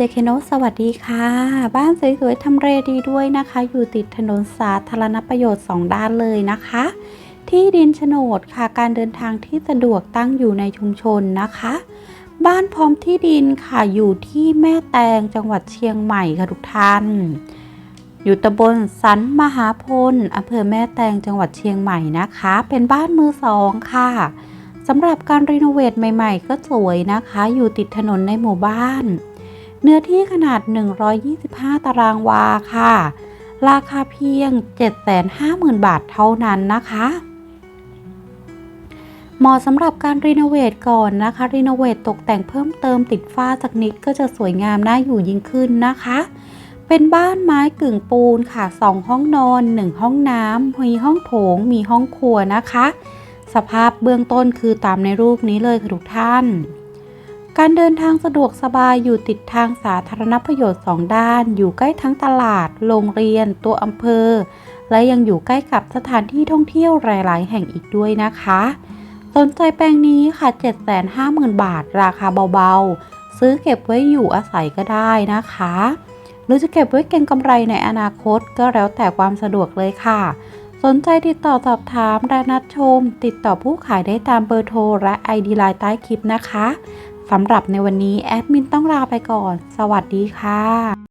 เจเคโนสวัสดีค่ะ บ้านสวยๆทำเลดีด้วยนะคะ อยู่ติดถนนสาธารณประโยชน์ 2 ด้านเลยนะคะ ที่ดินโฉนดค่ะการเดินทางที่สะดวกตั้งอยู่ในชุมชนนะคะ บ้านพร้อมที่ดินค่ะอยู่ที่แม่แตงจังหวัดเชียงใหม่ค่ะทุกท่าน อยู่ตำบลสันมหาพลอำเภอแม่แตงจังหวัดเชียงใหม่นะคะ เป็นบ้านมือสองค่ะสำหรับการรีโนเวทใหม่ ๆ ก็สวยนะคะ อยู่ติดถนนในหมู่บ้าน เนื้อที่ขนาด 125 ตารางวาค่ะ ราคาเพียง 750,000 บาทเท่านั้นนะคะเหมาะสำหรับการรีโนเวทก่อนนะคะ รีโนเวทตกแต่งเพิ่มเติมติดฝ้าสักนิดก็จะสวยงามน่าอยู่ยิ่งขึ้นนะคะ เป็นบ้านไม้กึ่งปูนค่ะ 2 ห้องนอน 1 ห้องน้ำมีห้องโถง มีห้องครัวนะคะ สภาพเบื้องต้นคือตามในรูปนี้เลยค่ะทุกท่าน การเดินทางสะดวกสบายอยู่ติดทางสาธารณประโยชน์2ด้าน อยู่ใกล้ทั้งตลาด โรงเรียน ตัวอำเภอ และยังอยู่ใกล้กับสถานที่ท่องเที่ยวหลาย ๆ แห่งอีกด้วยนะคะ สนใจแปลงนี้ค่ะ 750,000 บาท ราคาเบา ๆ ซื้อเก็บไว้อยู่อาศัยก็ได้นะคะ หรือจะเก็บไว้เก็งกำไรในอนาคตก็แล้วแต่ความสะดวกเลยค่ะ สนใจติดต่อสอบถามและนัดชม ติดต่อผู้ขายได้ตามเบอร์โทรและ ID ไลน์ใต้คลิปนะคะ สำหรับในวันนี้แอดมินต้องลาไปก่อน สวัสดีค่ะ